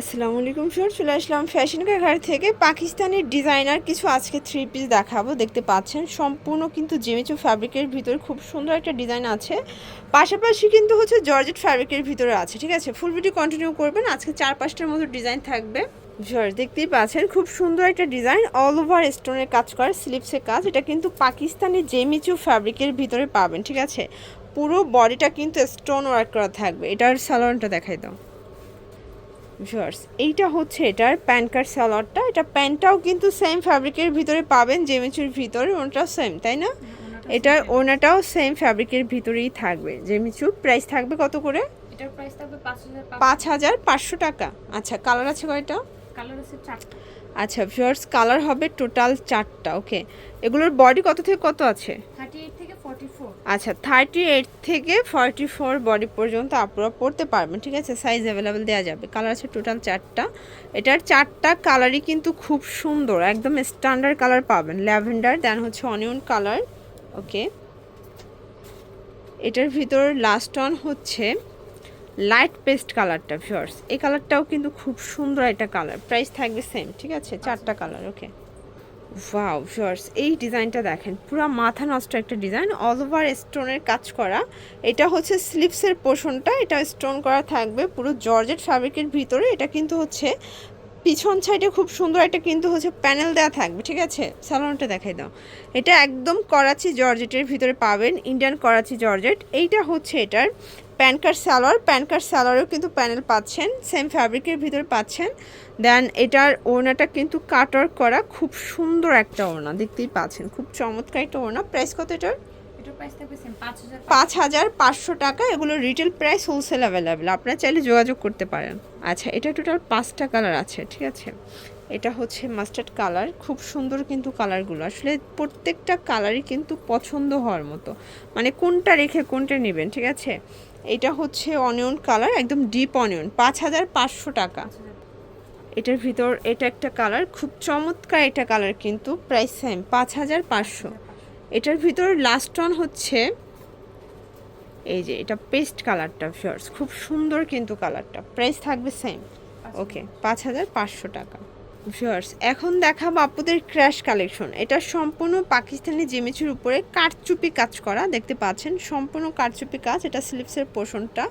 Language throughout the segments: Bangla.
আসসালামু আলাইকুম স্যার চলে আসলাম ফ্যাশন ঘাট থেকে। পাকিস্তানি ডিজাইনার কিছু আজকে থ্রি পিস দেখাবো, দেখতে পাচ্ছেন। সম্পূর্ণ কিন্তু জেমিচু ফ্যাব্রিকের ভিতরে খুব সুন্দর একটা ডিজাইন আছে। পাশাপাশি কিন্তু হচ্ছে জর্জেট ফ্যাব্রিকের ভিতরে আছে, ঠিক আছে? ফুল ভিডিও কন্টিনিউ করবেন, আজকে চার পাঁচটার মতো ডিজাইন থাকবে। জর্জ দেখতেই পাচ্ছেন, খুব সুন্দর একটা ডিজাইন অল ওভার স্টোনের কাজ করা স্লিপসের কাজ। এটা কিন্তু পাকিস্তানি জেমিচু ফ্যাব্রিকের ভিতরে পাবেন, ঠিক আছে? পুরো বডিটা কিন্তু স্টোন ওয়ার্ক করা থাকবে। এটার স্যালোনটা দেখাই দাও। ভিউয়ার্স এইটা হচ্ছে এটার প্যান কার্ড সালোয়ারটা এটা প্যান্টটাও কিন্তু সেম ফ্যাব্রিকের ভিতরে পাবেন জেমিচুর ভিতরে ওনাটাও সেম তাই না? এটার ওনাটাও সেম ফ্যাব্রিকের ভিতরেই থাকবে। জেমিচু প্রাইস থাকবে কত করে? এটার প্রাইস থাকবে পাঁচ হাজার পাঁচ হাজার পাঁচশো টাকা। আচ্ছা কালার আছে কয়টা? কালার আছে চারটা। আচ্ছা ভিউয়ার্স কালার হবে টোটাল চারটা ওকে এগুলোর বডি কত থেকে কত আছে? থার্টি এইট থেকে ফর্টি ফোর আচ্ছা থার্টি এইট থেকে ফর্টি ফোর বডি পর্যন্ত আপনারা পড়তে পারবেন ঠিক আছে? সাইজ অ্যাভেলেবেল দেওয়া যাবে। কালার আছে টোটাল চারটা। এটার চারটা কালারই কিন্তু খুব সুন্দর একদম স্ট্যান্ডার্ড কালার পাবেন। ল্যাভেন্ডার দেন হচ্ছে অনিয়ন কালার ওকে এটার ভিতর লাস্ট অন হচ্ছে লাইট পেস্ট কালারটা ভিউয়ার্স এই কালারটাও কিন্তু খুব সুন্দর একটা কালার প্রাইস থাকবে সেম ঠিক আছে? চারটা কালার ওকে ওয়াও ভিউয়ার্স এই ডিজাইনটা দেখেন। পুরো মাথা নষ্ট একটা ডিজাইন অল ওভার স্টোনের কাজ করা। এটা হচ্ছে স্লিপসের পোর্শনটা এটা স্টোন করা থাকবে পুরো জর্জেট ফ্যাব্রিকের ভিতরে। এটা কিন্তু হচ্ছে পিছন সাইডে খুব সুন্দর একটা কিন্তু হচ্ছে প্যানেল দেওয়া থাকবে ঠিক আছে? স্যালোনটা দেখাই দাও। এটা একদম করাচি জর্জেটের ভিতরে পাবেন ইন্ডিয়ান করাচি জর্জেট এইটা হচ্ছে এটার pan card salwar pan card সালোয়ারেও কিন্তু প্যানেল পাচ্ছেন সেম ফ্যাব্রিকের ভিতরে পাচ্ছেন। দেন এটার ওড়নাটা কিন্তু কাটার করা খুব সুন্দর একটা ওড়না দেখতেই পাচ্ছেন খুব চমৎকার একটা ওড়না। প্রাইস কত এটার? পাঁচ হাজার পাঁচশো। টাকা এগুলো রিটেল প্রাইস হোলসেল অ্যাভেলেবেল আপনারা চাইলে যোগাযোগ করতে পারেন। আচ্ছা এটা টোটাল পাঁচটা কালার আছে ঠিক আছে? এটা হচ্ছে মাস্টার্ড কালার খুব সুন্দর কিন্তু কালারগুলো আসলে প্রত্যেকটা কালারই কিন্তু পছন্দ হওয়ার মতো। মানে কোনটা রেখে কোনটা নেবেন ঠিক আছে? এটা হচ্ছে অনিয়ন কালার একদম ডিপ অনিয়ন পাঁচ হাজার পাঁচশো টাকা। এটার ভিতর এটা একটা কালার খুব চমৎকার এটা কালার কিন্তু প্রাইস সেম পাঁচ হাজার পাঁচশো। এটার ভিতর লাস্ট অন হচ্ছে এই যে এটা পেস্ট কালারটা ফিয়ার্স খুব সুন্দর কিন্তু কালারটা প্রাইস থাকবে সেম ওকে পাঁচ হাজার পাঁচশো টাকা। ভিউয়ার্স এখন দেখাবো আপুদের ক্র্যাশ কালেকশন এটা সম্পূর্ণ পাকিস্তানি জিমিচুর উপরে কারচুপি কাজ করা, দেখতে পাচ্ছেন? সম্পূর্ণ কারচুপি কাজ, এটা স্লিপসের পোষণটা।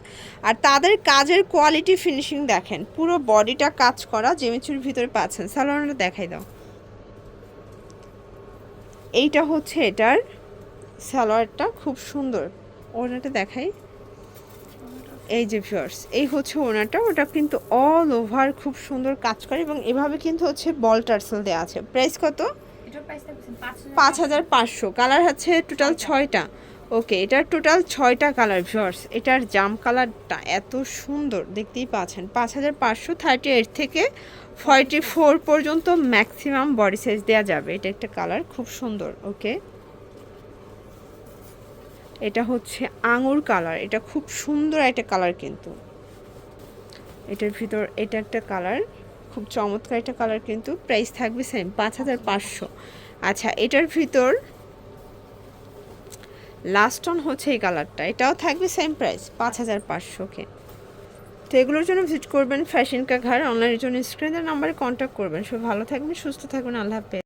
আর তাদের কাজের কোয়ালিটি ফিনিশিং দেখেন, পুরো বডিটা কাজ করা জিমিচুর ভিতরে পাচ্ছেন। স্যালোনটা দেখাই দাও। এইটা হচ্ছে এটার সালোয়ারটা, খুব সুন্দর। ওনাটা দেখাই। এই যে ভিউয়ার্স এই হচ্ছে ওনাটা। ওটা কিন্তু অল ওভার খুব সুন্দর কাজ করে এবং এভাবে কিন্তু হচ্ছে বল টার্সেল দেওয়া আছে। প্রাইস কত? পাঁচ হাজার পাঁচ হাজার পাঁচশো। কালার হচ্ছে টোটাল ছয়টা। ওকে এটার টোটাল ছয়টা কালার ভিউয়ার্স এটার জাম কালারটা এত সুন্দর দেখতেই পাচ্ছেন। পাঁচ হাজার পাঁচশো থার্টি এইট থেকে ফর্টি ফোর পর্যন্ত ম্যাক্সিমাম বডি সাইজ দেওয়া যাবে। এটা একটা কালার খুব সুন্দর। ওকে এটা হচ্ছে আঙুর কালার। এটা খুব সুন্দর একটা কালার কিন্তু। এটার ভিতর এটা একটা কালার, খুব চমৎকার একটা কালার কিন্তু। প্রাইস থাকবে সেম পাঁচ হাজার পাঁচশো। আচ্ছা এটার ভিতর লাস্ট অন হচ্ছে এই কালারটা। এটাও থাকবে সেম প্রাইস পাঁচ হাজার পাঁচশোকে। তো এগুলোর জন্য ভিজিট করবেন ফ্যাশন কা ঘর অনলাইনের জন্য স্ক্রিনের নাম্বারে কন্ট্যাক্ট করবেন। সব ভালো থাকবেন, সুস্থ থাকবেন। আল্লাহ হাফেজ।